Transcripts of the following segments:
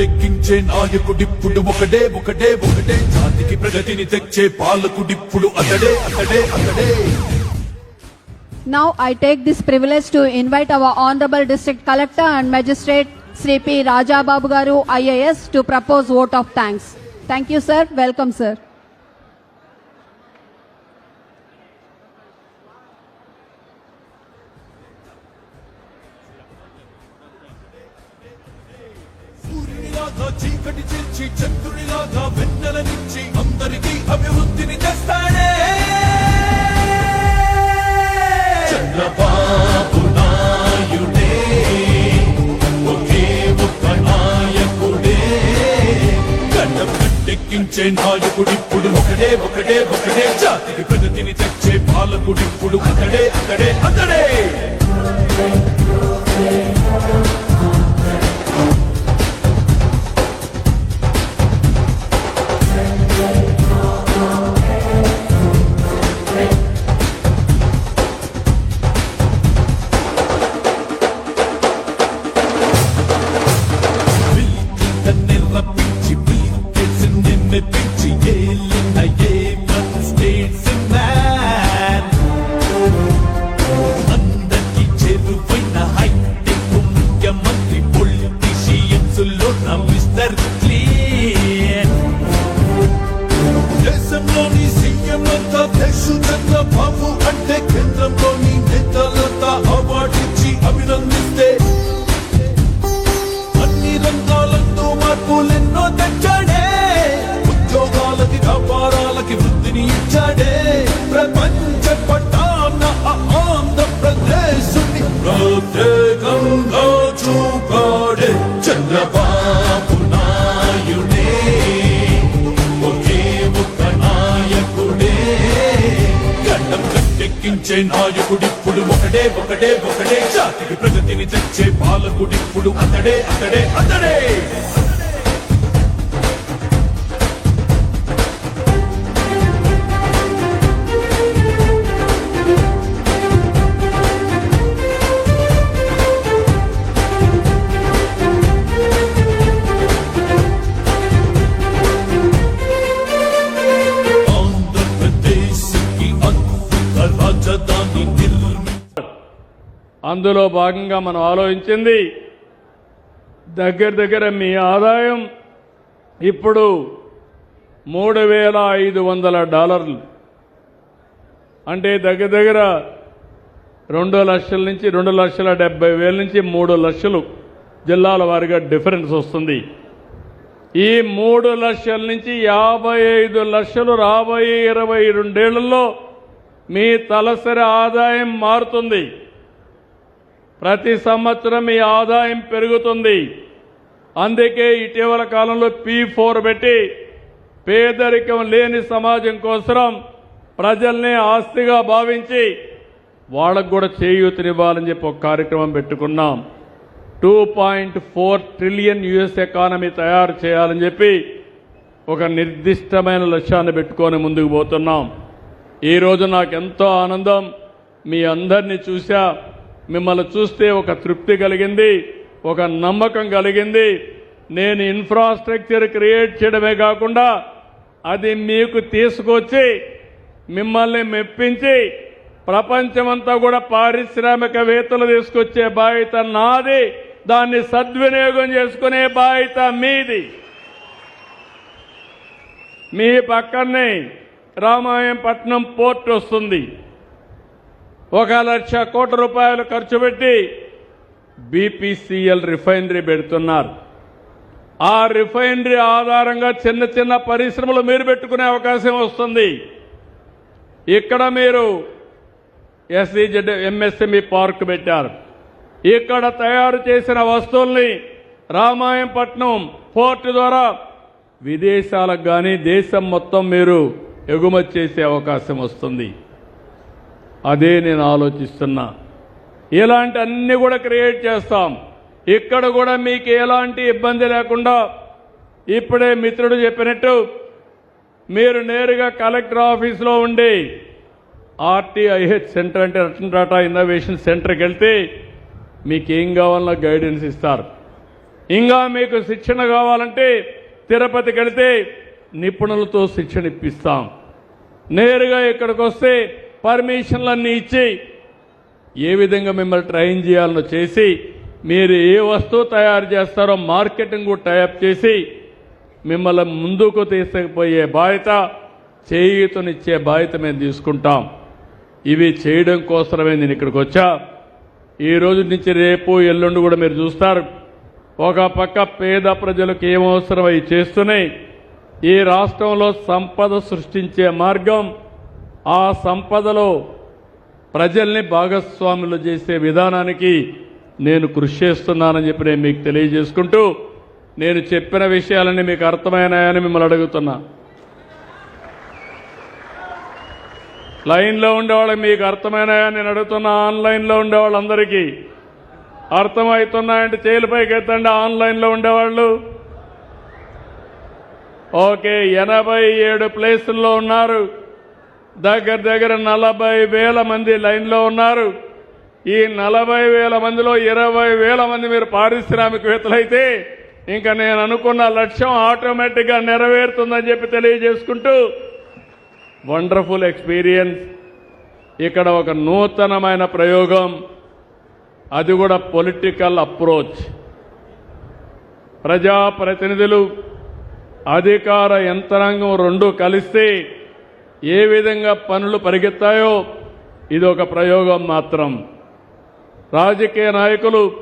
గట్టెక్కించే నాయకుడిప్పుడు ఒకడే ఒకడే ఒకడే జాతికి ప్రగతిని తెచ్చే పాలకుడిప్పుడు అతడే అతడే అతడే Now I take this privilege to invite our Honorable District Collector and Magistrate Sri P. Raja Babu Garu IAS to propose vote of thanks. Thank you, sir. Welcome, sir. చంద్రునిలాగా వెన్నెలనిచ్చి అందరికీ అభివృద్ధిని తెస్తాడే చంద్రబాబు నాయుడే ఒకే ఒక్క నాయకుడే. గండం గట్టెక్కించే నాయకుడిప్పుడు ఒకడే ఒకడే ఒకడే జాతికి ప్రగతిని తెచ్చే పాలకుడిప్పుడు అతడే అతడే అతడే. చంద్రబాబు అంటే నాయకుడిప్పుడు ఒకడే ఒకడే ఒకడే జాతికి ప్రగతిని తెచ్చే పాలకుడిప్పుడు అతడే అతడే అతడే. అందులో భాగంగా మనం ఆలోచించింది దగ్గర దగ్గర మీ ఆదాయం ఇప్పుడు మూడు వేల ఐదు వందల డాలర్లు. అంటే దగ్గర దగ్గర రెండు లక్షల నుంచి రెండు లక్షల డెబ్బై వేల నుంచి మూడు లక్షలు జిల్లాల వారిగా డిఫరెన్స్ వస్తుంది. ఈ మూడు లక్షల నుంచి యాభై ఐదు లక్షలు రాబోయే ఇరవై రెండేళ్ళలో మీ తలసరి ఆదాయం మారుతుంది. ప్రతి సంవత్సరం మీ ఆదాయం పెరుగుతుంది. అందుకే ఇటీవల కాలంలో పీ ఫోర్ పెట్టి పేదరికం లేని సమాజం కోసం ప్రజల్ని ఆస్తిగా భావించి వాళ్ళకు కూడా చేయూతనివ్వాలని చెప్పి ఒక కార్యక్రమం పెట్టుకున్నాం. Two point four trillion US economy తయారు చేయాలని చెప్పి ఒక నిర్దిష్టమైన లక్ష్యాన్ని పెట్టుకొని ముందుకు పోతున్నాం. ఈరోజు నాకు ఎంతో ఆనందం. మీ అందరినీ చూశా. మిమ్మల్ని చూస్తే ఒక తృప్తి కలిగింది ఒక నమ్మకం కలిగింది. నేను ఇన్ఫ్రాస్ట్రక్చర్ క్రియేట్ చేయడమే కాకుండా అది మీకు తీసుకొచ్చి మిమ్మల్ని మెప్పించి ప్రపంచమంతా కూడా పారిశ్రామికవేత్తలు తీసుకొచ్చే బాధ్యత నాది. దాన్ని సద్వినియోగం చేసుకునే బాధ్యత మీది. మీ పక్కనే రామాయంపట్నం పోర్ట్ వస్తుంది. ఒక లక్ష కోట్ల రూపాయలు ఖర్చు పెట్టి బీపీసీఎల్ రిఫైనరీ పెడుతున్నారు. ఆ రిఫైనరీ ఆధారంగా చిన్న చిన్న పరిశ్రమలు మీరు పెట్టుకునే అవకాశం వస్తుంది. ఇక్కడ మీరు ఎస్ఈజెడ్ ఎంఎస్ఎంఈ పార్క్ పెట్టారు. ఇక్కడ తయారు చేసిన వస్తువుల్ని రామాయంపట్నం పోర్ట్ ద్వారా విదేశాలకు కానీ దేశం మొత్తం మీరు ఎగుమతి చేసే అవకాశం వస్తుంది. అదే నేను ఆలోచిస్తున్నా. ఇలాంటి అన్ని కూడా క్రియేట్ చేస్తాం. ఇక్కడ కూడా మీకు ఎలాంటి ఇబ్బంది లేకుండా ఇప్పుడే మిత్రుడు చెప్పినట్టు మీరు నేరుగా కలెక్టర్ ఆఫీస్లో ఉండి ఆర్టీఐహెచ్ సెంటర్ అంటే రతన్ టాటా ఇన్నోవేషన్ సెంటర్కి వెళ్తే మీకు ఏం కావాలన్నా గైడెన్స్ ఇస్తారు. ఇంకా మీకు శిక్షణ కావాలంటే తిరుపతికి వెళితే నిపుణులతో శిక్షణ ఇప్పిస్తాం. నేరుగా ఇక్కడికి వస్తే పర్మిషన్లన్నీ ఇచ్చి ఏ విధంగా మిమ్మల్ని ట్రైన్ చేయాలనో చేసి మీరు ఏ వస్తువు తయారు చేస్తారో మార్కెటింగ్ కూడా టైప్ చేసి మిమ్మల్ని ముందుకు తీసుకుపోయే బాధ్యత చేయూతనిచ్చే బాధ్యత మేము తీసుకుంటాం. ఇవి చేయడం కోసమే నేను ఇక్కడికి వచ్చా. ఈ రోజు నుంచి రేపు ఎల్లుండి కూడా మీరు చూస్తారు. ఒక పక్క పేద ప్రజలకు ఏమవసరం అవి చేస్తున్నాయి. ఈ రాష్ట్రంలో సంపద సృష్టించే మార్గం ఆ సంపదలో ప్రజల్ని భాగస్వాములు చేసే విధానానికి నేను కృషి చేస్తున్నానని చెప్పి నేను మీకు తెలియజేసుకుంటూ నేను చెప్పిన విషయాలన్నీ మీకు అర్థమైనాయని మిమ్మల్ని అడుగుతున్నా. లైన్లో ఉండేవాళ్ళకి మీకు అర్థమైనాయని నేను అడుగుతున్నా ఆన్లైన్లో ఉండే వాళ్ళందరికీ అర్థమవుతున్నాయంటే చేలుపైకి ఎత్తండి ఆన్లైన్లో ఉండేవాళ్ళు. ఓకే ఎనభై ఏడు ప్లేసుల్లో ఉన్నారు. దగ్గర దగ్గర నలభై వేల మంది లైన్లో ఉన్నారు. ఈ నలభై వేల మందిలో ఇరవై వేల మంది మీరు పారిశ్రామికవేత్తలైతే ఇంకా నేను అనుకున్న లక్ష్యం ఆటోమేటిక్గా నెరవేరుతుందని చెప్పి తెలియజేసుకుంటూ వండర్ఫుల్ ఎక్స్పీరియన్స్. ఇక్కడ ఒక నూతనమైన ప్రయోగం. అది కూడా పొలిటికల్ అప్రోచ్. ప్రజాప్రతినిధులు అధికార యంత్రాంగం రెండు కలిస్తే ఏ విధంగా పనులు పరిగెత్తాయో ఇది ఒక ప్రయోగం మాత్రం. రాజకీయ నాయకులు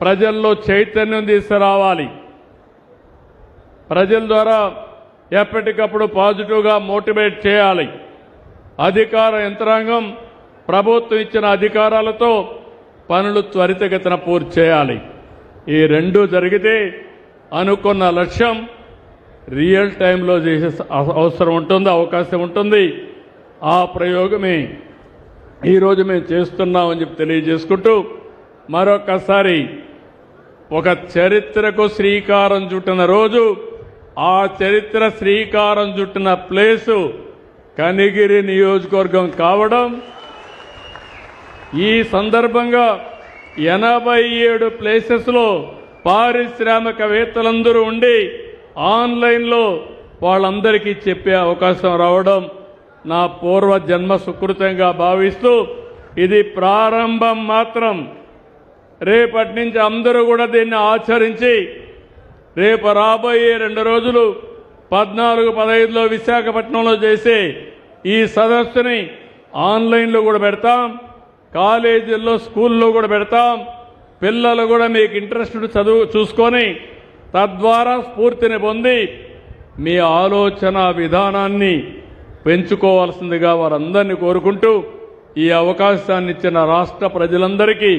ప్రజల్లో చైతన్యం తీసుకురావాలి. ప్రజల ద్వారా ఎప్పటికప్పుడు పాజిటివ్గా మోటివేట్ చేయాలి. అధికార యంత్రాంగం ప్రభుత్వం ఇచ్చిన అధికారాలతో పనులు త్వరితగతిన పూర్తి చేయాలి. ఈ రెండు జరిగితే అనుకున్న లక్ష్యం రియల్ టైంలో చేసే అవసరం ఉంటుంది అవకాశం ఉంటుంది. ఆ ప్రయోగమే ఈరోజు మేము చేస్తున్నామని చెప్పి తెలియజేసుకుంటూ మరొకసారి ఒక చరిత్రకు శ్రీకారం చుట్టిన రోజు ఆ చరిత్ర శ్రీకారం చుట్టిన ప్లేసు కనిగిరి నియోజకవర్గం కావడం. ఈ సందర్భంగా ఎనభై ఏడు ప్లేసెస్లో పారిశ్రామికవేత్తలందరూ ఉండి ఆన్లైన్లో వాళ్ళందరికీ చెప్పే అవకాశం రావడం నా పూర్వ జన్మ సుకృతంగా భావిస్తూ ఇది ప్రారంభం మాత్రం. రేపటి నుంచి అందరూ కూడా దీన్ని ఆచరించి రేపు రాబోయే రెండు రోజులు పద్నాలుగు పదహైదులో విశాఖపట్నంలో చేసే ఈ సదస్సుని ఆన్లైన్లో కూడా పెడతాం కాలేజీల్లో స్కూల్లో కూడా పెడతాం పిల్లలు కూడా మీకు ఇంట్రెస్ట్ చదువు చూసుకొని తద్వారా స్ఫూర్తిని పొంది మీ ఆలోచన విధానాన్ని పెంచుకోవాల్సిందిగా వారందరినీ కోరుకుంటూ ఈ అవకాశాన్ని ఇచ్చిన రాష్ట్ర ప్రజలందరికీ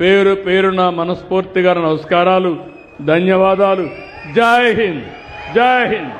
పేరు పేరున మనస్ఫూర్తిగా నమస్కారాలు ధన్యవాదాలు. జై హింద్ జై హింద్.